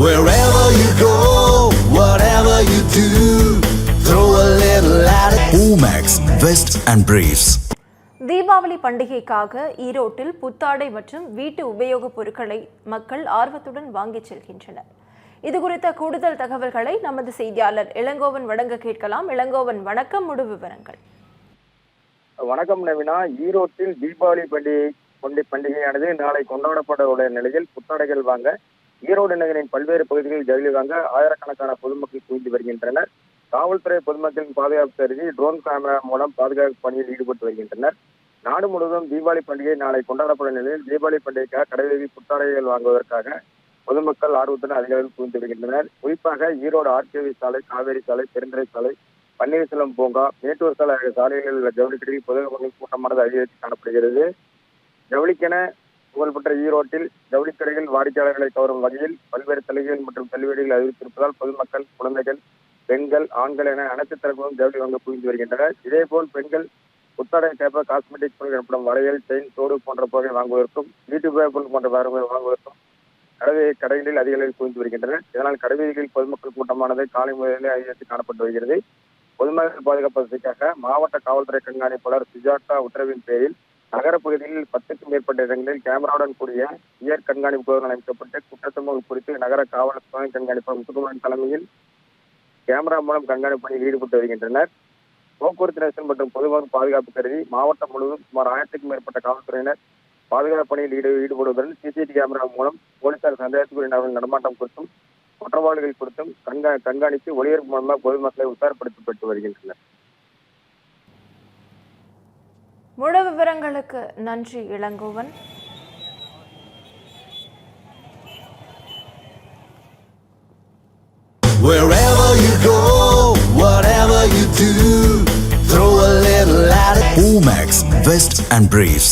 Wherever you go, whatever you do, throw a little at it. Omax, Vest and Briefs. Deepavali பண்டிகைக்காக ஈரோட்டில் புத்தாடை மற்றும் வீட்டு உபயோகப் பொருட்களை மக்கள் ஆர்வத்துடன் வாங்கிச் செல்கின்றனர். இது குறித்த கூடுதல் தகவல்களை நமது செய்தியாளர் இளங்கோவன் வழங்க கேட்கலாம். இளங்கோவன் வணக்கம். முழு விவரங்கள். வணக்கம் நவீனா. ஈரோட்டில் தீபாவளி பண்டிகை பண்டி பண்டிகையானது நாளை கொண்டாடப்பட உள்ள நிலையில் புத்தாடைகள் வாங்க ஈரோடு நகரின் பல்வேறு பகுதிகளில் ஜவுளி வாங்க ஆயிரக்கணக்கான பொதுமக்கள் குவிந்து வருகின்றனர். காவல்துறை பொதுமக்களின் பாதுகாப்பு கருதி ட்ரோன் கேமரா மூலம் பாதுகாப்பு பணியில் ஈடுபட்டு வருகின்றனர். நாடு முழுவதும் தீபாவளி பண்டிகை நாளை கொண்டாடப்படும் நிலையில் தீபாவளி பண்டிகைக்காக கடைவீதி புத்தாடைகள் வாங்குவதற்காக பொதுமக்கள் ஆர்வத்துடன் அதிக அளவில் குவிந்து வருகின்றனர். குறிப்பாக ஈரோடு ஆர்கேவி சாலை காவேரி சாலை பெருந்துறை சாலை பன்னீர்செல்வம் பூங்கா மேட்டூர் சாலை ஆகிய சாலைகளில் உள்ள ஜவுளிக்கடையில் பொதுமக்களின் கூட்டமானது அதிகரித்து காணப்படுகிறது. ஜவுளிக்கென புகழ்பெற்ற ஈரோட்டில் ஜவுளிக்கடைகள் வாடிக்கையாளர்களை கவரும் வகையில் பல்வேறு சலுகைகள் மற்றும் தள்ளுபடிகள் அறிவித்திருப்பதால் பொதுமக்கள் குழந்தைகள் பெண்கள் ஆண்கள் என அனைத்து தரப்பிலும் ஜவுளி வாங்க குவிந்து வருகின்றனர். இதேபோல் பெண்கள் புத்தாடை பேப்பர் காஸ்மெட்டிக் பொருள் எனப்படும் வளையல் செயின் தோடு போன்ற பொருட்களை வாங்குவதற்கும் வீட்டு உபயோகப் பொருள் போன்ற வாங்குவ- வாங்குவதற்கும் கடை கடைகளில் அதிக அளவில் குவிந்து வருகின்றனர் இதனால் கடைவீதிகளில் பொதுமக்கள் கூட்டமானது காலை முதலே அதிகரித்து காணப்பட்டு வருகிறது. பொதுமக்கள் பாதுகாப்பு வசதிக்காக மாவட்ட காவல்துறை கண்காணிப்பாளர் சுஜாதா உத்தரவின் பேரில் நகரப்பகுதியில் பத்துக்கும் மேற்பட்ட இடங்களில் கேமராவுடன் கூடிய உயர் கண்காணிப்பு குழுக்கள் அமைக்கப்பட்டு குற்றச்சம்பவம் குறித்து நகர காவல் துணை கண்காணிப்பாளர் முத்துக்குமரன் தலைமையில் கேமரா மூலம் கண்காணிப்பு பணியில் ஈடுபட்டு வருகின்றனர். போக்குவரத்து நெரிசல் மற்றும் பொதுமக்கள் பாதுகாப்பு கருதி மாவட்டம் முழுவதும் சுமார் ஆயிரத்துக்கும் மேற்பட்ட காவல்துறையினர் பாதுகாப்பு பணியில் ஈடு ஈடுபடுவதுடன் சிசிடிவி கேமரா மூலம் போலீசார் சந்தேகத்துக்குரிய நபர்கள் நடமாட்டம் குறித்தும் குற்றவாளிகள் குறித்தும் கண்காணித்து ஒளிபரப்பு மூலமாக பொதுமக்களை உத்தாரப்படுத்தப்பட்டு வருகின்றனர். முழு விவரங்களுக்கு நன்றி Elangovan Wherever you go, whatever you do, throw a little at it. Omax, Vest and Briefs.